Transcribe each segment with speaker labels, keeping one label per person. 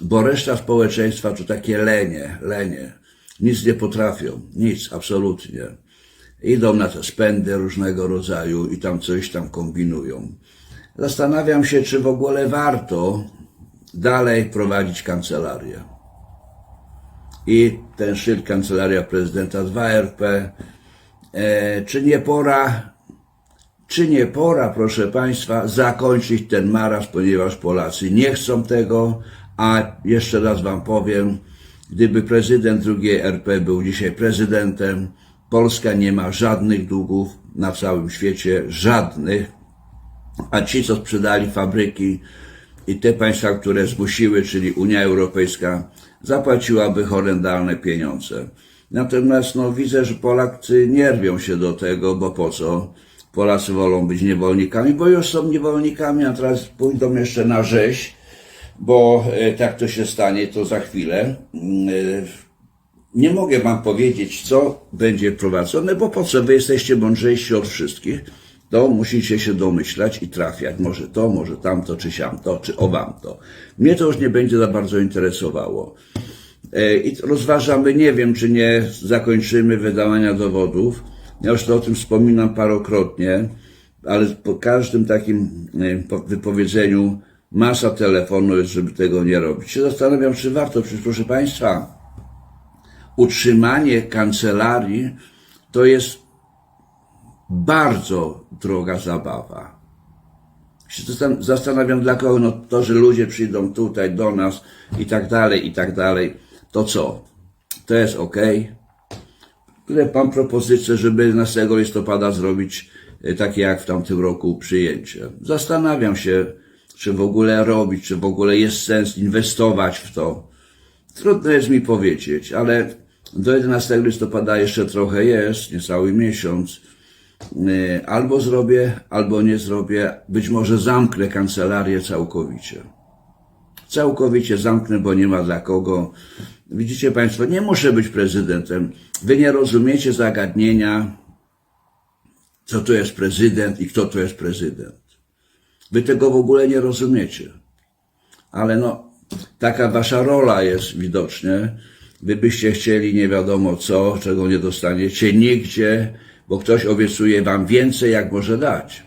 Speaker 1: bo reszta społeczeństwa to takie lenie, lenie. Nic nie potrafią, nic, absolutnie. Idą na te spędy różnego rodzaju i tam coś tam kombinują. Zastanawiam się, czy w ogóle warto dalej prowadzić kancelarię. I ten szyld Kancelaria Prezydenta 2RP, e, czy nie pora czy nie pora, proszę Państwa, zakończyć ten maraz, ponieważ Polacy nie chcą tego, a jeszcze raz Wam powiem, gdyby prezydent drugiej RP był dzisiaj prezydentem, Polska nie ma żadnych długów na całym świecie, żadnych, a ci, co sprzedali fabryki i te państwa, które zmusiły, czyli Unia Europejska, zapłaciłaby horrendalne pieniądze. Natomiast no, widzę, że Polacy nie rwią się do tego, bo po co? Polacy wolą być niewolnikami, bo już są niewolnikami, a teraz pójdą jeszcze na rzeź, bo e, tak to się stanie, to za chwilę. Mm, e, Nie mogę wam powiedzieć, co będzie prowadzone, bo po co? Wy jesteście mądrzejsi od wszystkich. To musicie się domyślać i trafiać. Może to, może tamto, czy siamto, czy owamto. Mnie to już nie będzie za bardzo interesowało. E, I rozważamy, nie wiem, czy nie zakończymy wydawania dowodów. Ja już to o tym wspominam parokrotnie, ale po każdym takim po- wypowiedzeniu masa telefonu jest, żeby tego nie robić. Się zastanawiam, czy warto, przecież proszę Państwa, utrzymanie kancelarii to jest bardzo droga zabawa. Się zastan- zastanawiam, dla kogo no, to, że ludzie przyjdą tutaj do nas i tak dalej, i tak dalej, to co? To jest ok. Tutaj mam propozycję, żeby 11 listopada zrobić e, takie jak w tamtym roku przyjęcie. Zastanawiam się, czy w ogóle robić, czy w ogóle jest sens inwestować w to. Trudno jest mi powiedzieć, ale do 11 listopada jeszcze trochę jest, niecały miesiąc. Yy, Albo zrobię, albo nie zrobię. Być może zamknę kancelarię całkowicie. Całkowicie zamknę, bo nie ma dla kogo. Widzicie Państwo, nie muszę być prezydentem. Wy nie rozumiecie zagadnienia, co to jest prezydent i kto to jest prezydent. Wy tego w ogóle nie rozumiecie ale no, taka wasza rola jest widocznie. Wy byście chcieli nie wiadomo co, czego nie dostaniecie nigdzie, bo ktoś obiecuje wam więcej, jak może dać.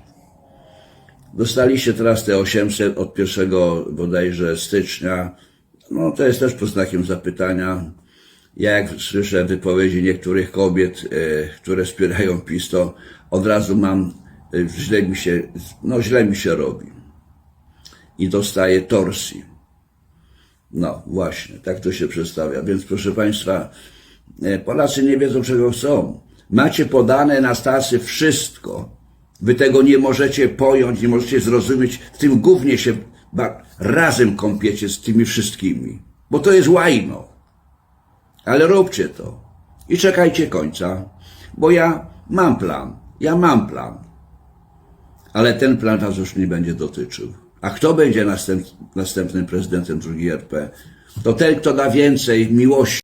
Speaker 1: Dostaliście teraz te 800 od 1 bodajże stycznia. No to jest też pod znakiem zapytania. Ja jak słyszę wypowiedzi niektórych kobiet, e, które wspierają PiS, to od razu mam, źle mi się, no źle mi się robi. I dostaję torsji. No właśnie, tak to się przedstawia. Więc proszę Państwa, e, Polacy nie wiedzą czego chcą. Macie podane na stacji wszystko. Wy tego nie możecie pojąć, nie możecie zrozumieć. W tym głównie się razem kąpiecie z tymi wszystkimi. Bo to jest łajno. Ale róbcie to. I czekajcie końca. Bo ja mam plan. Ja mam plan. Ale ten plan was już nie będzie dotyczył. A kto będzie następ, następnym prezydentem drugiej RP? To ten, kto da więcej miłości.